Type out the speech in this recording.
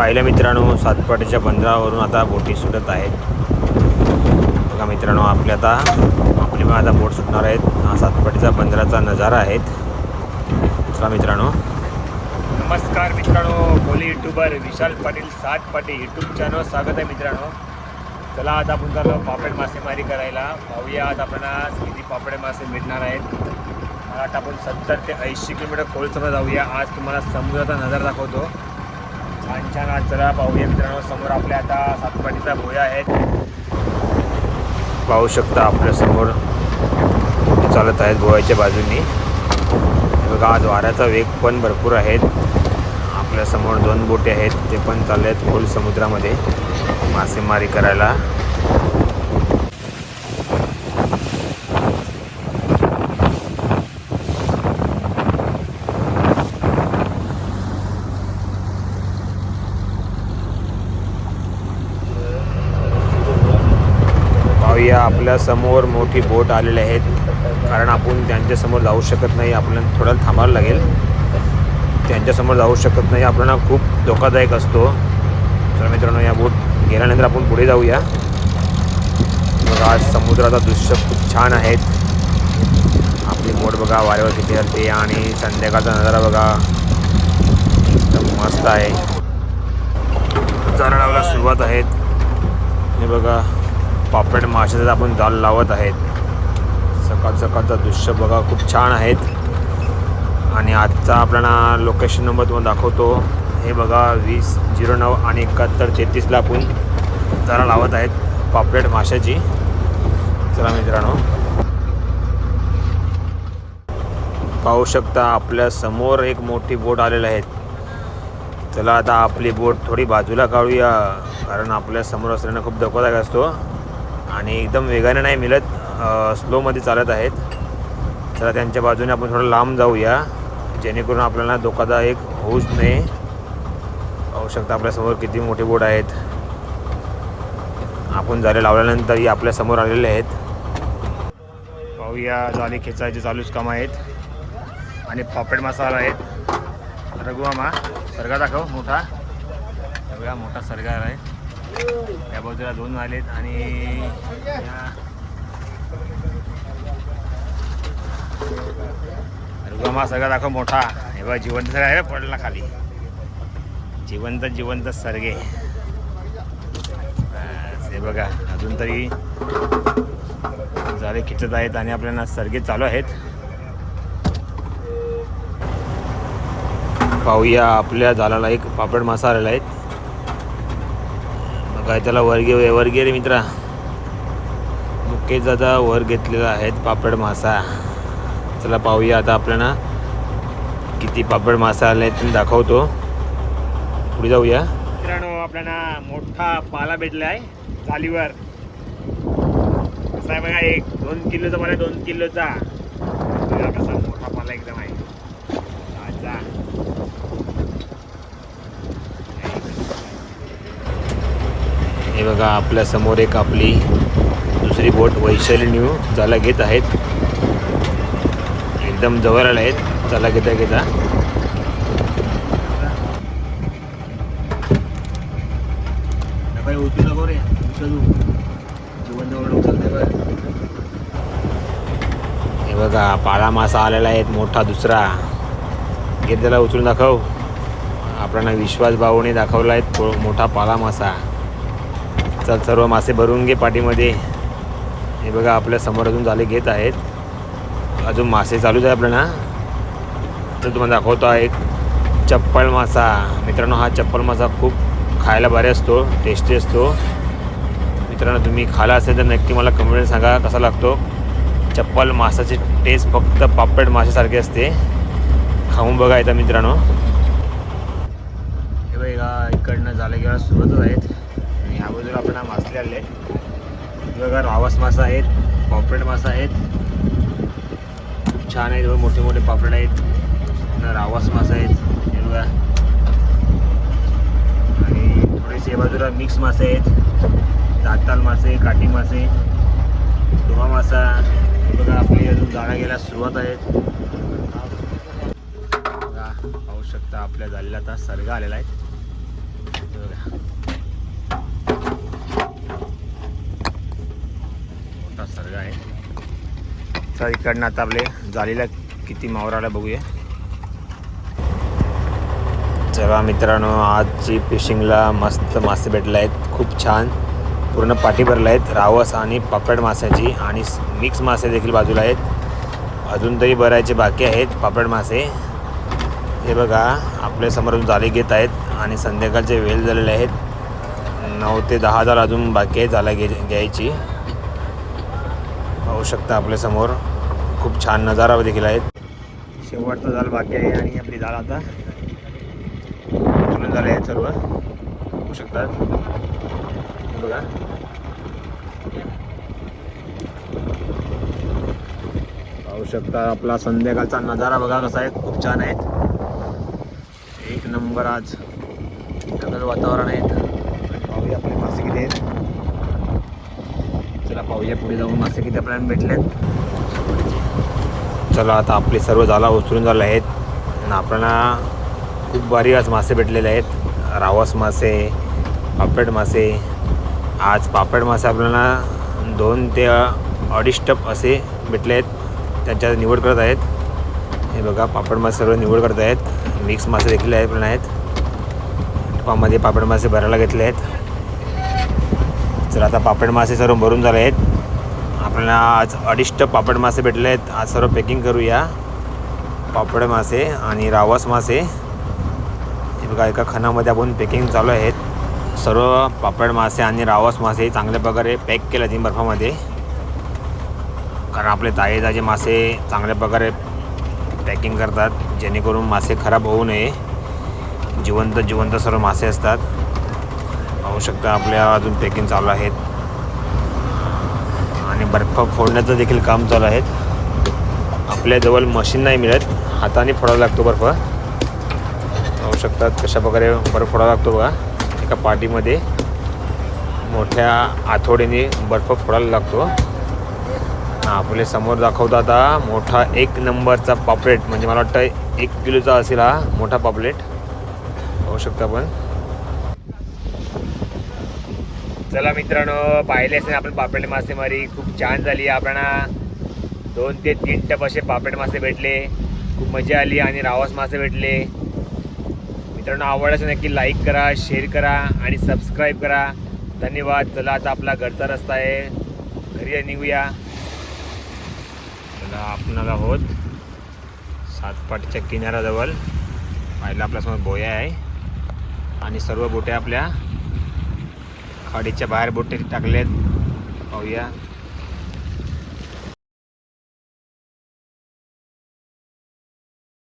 पाहिलं मित्रांनो सातपाटीच्या बंदरावरून आता बोटी सुटत आहेत. बघा मित्रांनो आपल्या आता आपली पण आता बोट सुटणार आहेत. हा सातपाटीचा बंदराचा नजारा आहेत दुसरा मित्रांनो. नमस्कार मित्रांनो बोली युट्यूबर विशाल पाटील सात पाटील यूट्यूब चॅनल स्वागत आहे मित्रांनो. चला आता आपण चाललो पापड मासेमारी करायला. पाहूया आज आपल्याला किती पापडे मासे मिळणार आहेत. आता आपण सत्तर ते ऐंशी किलोमीटर खोलसमोर जाऊया. आज तुम्हाला समुद्राचा नजारा दाखवतो. छान छान आज चला पाहूया मित्रांनो समोर आपल्या आता सातपाटीचा भोया आहेत पाहू शकता आपल्यासमोर चालत आहेत भोयाच्या बाजूनी. बघा आज वाऱ्याचा वेग पण भरपूर आहेत. आपल्यासमोर दोन बोटे आहेत ते पण चालले आहेत खोल समुद्रामध्ये. मासेमारी करायला पाहूया आपल्यासमोर मोठी बोट आलेली आहेत कारण आपण त्यांच्यासमोर जाऊ शकत नाही आपल्याला थोडं थांबायला लागेल. त्यांच्यासमोर जाऊ शकत नाही आपल्याला खूप धोकादायक असतो. तर मित्रांनो या बोट गेल्यानंतर आपण पुढे जाऊया. बघा आज समुद्राचा दृश्य खूप छान आहेत आपली बोट बघा वाऱ्यावर किती हलते. आणि संध्याकाळचा नजारा बघा. एकदम मस्त आहे. जाळं सुरुवात आहेत हे बघा पापलेट माशाचं आपण जाल लावत आहेत. सकाळ सकाळचं दृश्य बघा खूप छान आहेत. आणि आजचा आपल्याला लोकेशन नंबर तुम्हाला दाखवतो. हे बघा वीस झिरो नऊ आणि एकाहत्तर तेहतीसला आपण जरा लावत आहेत पापलेट माशाची. चला मित्रांनो. पाहू शकता आपल्यासमोर एक मोठी बोट आलेली आहेत चला आता आपली बोट थोडी बाजूला काढूया कारण आपल्यासमोर असल्यानं खूप धोकादायक असतो. आणि एकदम वेगाने नाही मिळत स्लोमध्ये चालत आहेत. चला त्यांच्या बाजूने आपण थोडं लांब जाऊया. जेणेकरून आपल्याला धोकादायक होऊच नये. पाहू शकता आपल्यासमोर किती मोठे बोट आहेत. आपण जाळे लावल्यानंतरही आपल्यासमोर आलेले आहेत. पाहूया जाळे खेचायचे चालूच काम आहेत. आणि पापड मसाला आहेत. रघुवामा सरगा दाखव मोठा. सगळा मोठा सरगार आहे. त्या बाजूला दोन आलेत आणि रुगमा सगळा दाखव मोठा. हे बघा जिवंत सगळा आहे पडला खाली. जिवंत जिवंत सरगे. हे बघा अजून तरी झाले खिचत आहेत आणि आपल्याला सरगे चालू आहेत. पाहूया आपल्या झाडाला एक पापड मासा आलेला आहे. काय त्याला वर घे वर घे रे मित्रा. मुकेश दादा वर घेतलेला आहेत पापड मासा. चला पाहूया आता आपल्याला किती पापड मासा आले ते दाखवतो. पुढे जाऊया. मित्रांनो आपल्याला मोठा पाला भेटला आहे चालीवर कसं आहे बघा एक दोन किलोचा मला दोन किलोचा. मोठा पाला एकदम आहे ताजा. हे बघा आपल्यासमोर एक आपली दुसरी बोट वैशाली न्यू जाला घेत आहेत. एकदम जवळ आला आहेत. जाला घेता घेता. उचलू उचलते हे बघा पाळा मासा आलेला आहेत मोठा दुसरा. घेत त्याला उचलून दाखव. आपल्याला विश्वास भाऊने दाखवला आहे. मोठा पाला मासा. चल सर्व मासे भरून घे पाठीमध्ये. हे बघा आपल्यासमोर अजून झाले घेत आहेत. अजून मासे चालूच आहे आपल्याला. तर तुम्हाला दाखवतो आहे चप्पल मासा. मित्रांनो हा चप्पल मासा खूप खायला भारी असतो टेस्टी असतो. मित्रांनो तुम्ही खाला असेल तर नक्की मला कमेंट सांगा कसा लागतो. चप्पल मासाची टेस्ट फक्त पापड माशासारखी असते. खाऊन बघा येतं मित्रांनो. हे बघा इकडनं झालं किंवा सुरुवातच आहेत. ह्या बाजूला आपल्याला मासले आले आहेत बघा रावस मासा आहेत पॉपरेट मासा आहेत. खूप छान आहेत मोठे मोठे पापड आहेत. रावस मासा आहेत. हे बघा. आणि थोडेसे बाजूला मिक्स मासे आहेत. दाताल मासे काठी मासे डोहा मासा. हे बघा आपली अजून जाळ्या गेल्या सुरुवात आहेत पाहू शकता आपल्या झालेला आता सरगा आलेला आहे. बघा. निसर्ग आहे. चला इकडनं आता आपले जालीला किती मावराला बघूया. चला मित्रांनो आजची फिशिंगला मस्त मासे भेटले आहेत खूप छान. पूर्ण पाठी भरले आहेत रावस आणि पापड माशाची आणि मिक्स मासे देखील बाजूला आहेत. अजून तरी भरायचे बाकी आहेत पापड मासे. हे बघा आपल्या समोरून जाळी घेत आहेत आणि संध्याकाळचे वेळ झालेले आहेत. नऊ ते दहा हजार अजून बाकी आहे झाला घे घ्यायची. पाहू शकता आपल्यासमोर खूप छान नजारा देखील आहेत. शेवटचा जाल बाकी आहे आणि आपली जाल आता. उचलून झाले आहेत सर्व. पाहू शकतात बघा. पाहू शकता आपला संध्याकाळचा नजारा बघा कसा आहे. खूप छान आहेत एक नंबर आज. ढगाळ वातावरण आहे. पाहूया आपले मासे किती आहेत चला पाहूया पुढे जाऊन मासे किती आपल्याला भेटलेत. चला आता आपले सर्व जाला उचलून झाले आहेत. आणि आपल्याला खूप भारी आज मासे भेटलेले आहेत. रावस मासे पापड मासे. आज पापड मासे आपल्याला दोन ते अडीच टप असे भेटले आहेत. त्यांच्या निवड करत आहेत. हे बघा पापड मासे सर्व निवड करत आहेत. मिक्स मासे देखील आहेत पण आहेत. टपामध्ये पापड मासे भरायला घेतले आहेत. तर आता पापड मासे सर्व भरून झाले आहेत. आपल्याला आज अडीच पापड मासे भेटले आहेत. आज सर्व पॅकिंग करूया. पापड मासे आणि रावस मासे. हे बघा एका खणामध्ये आपण पॅकिंग चालू आहेत. सर्व पापड मासे आणि रावस मासे चांगल्या प्रकारे पॅक केले तीन बर्फामध्ये. कारण आपले ताजे ताजे मासे चांगल्या प्रकारे पॅकिंग करतात. जेणेकरून मासे खराब होऊ नये. जिवंत जिवंत सर्व मासे असतात. पाहू शकता आपल्या अजून पॅकिंग चालू आहेत. आणि बर्फ फोडण्याचं देखील काम चालू आहे आपल्याजवळ मशीन नाही मिळत. हाताने फोडावा लागतो बर्फ. पाहू शकतात कशा प्रकारे बर्फ फोडावा लागतो बघा. एका पाटीमध्ये मोठ्या आठवड्याने बर्फ फोडायला लागतो. आपले समोर दाखवतो आता मोठा एक नंबरचा पापलेट. म्हणजे मला वाटतं एक किलोचा असेल हा मोठा पापलेट. पाहू शकता आपण. चला मित्रांनो पाहिले नाही आपण पापड मासेमारी खूप छान झाली. आपल्याला दोन ते तीन टप असे पापड मासे भेटले. खूप मजा आली आणि रावस मासे भेटले. मित्रांनो आवडल्यास नक्की लाईक करा शेअर करा आणि सबस्क्राईब करा. धन्यवाद. चला आता आपला घरचा रस्ता आहे. घरी निघूया. चला आपण आहोत. सातपाटच्या किनाऱ्याजवळ. पाहिलं आपल्यासमोर बोया आहे. आणि सर्व बोट्या आपल्या खाडीच्या बाहेर बोटे टाकलेत. पाहूया.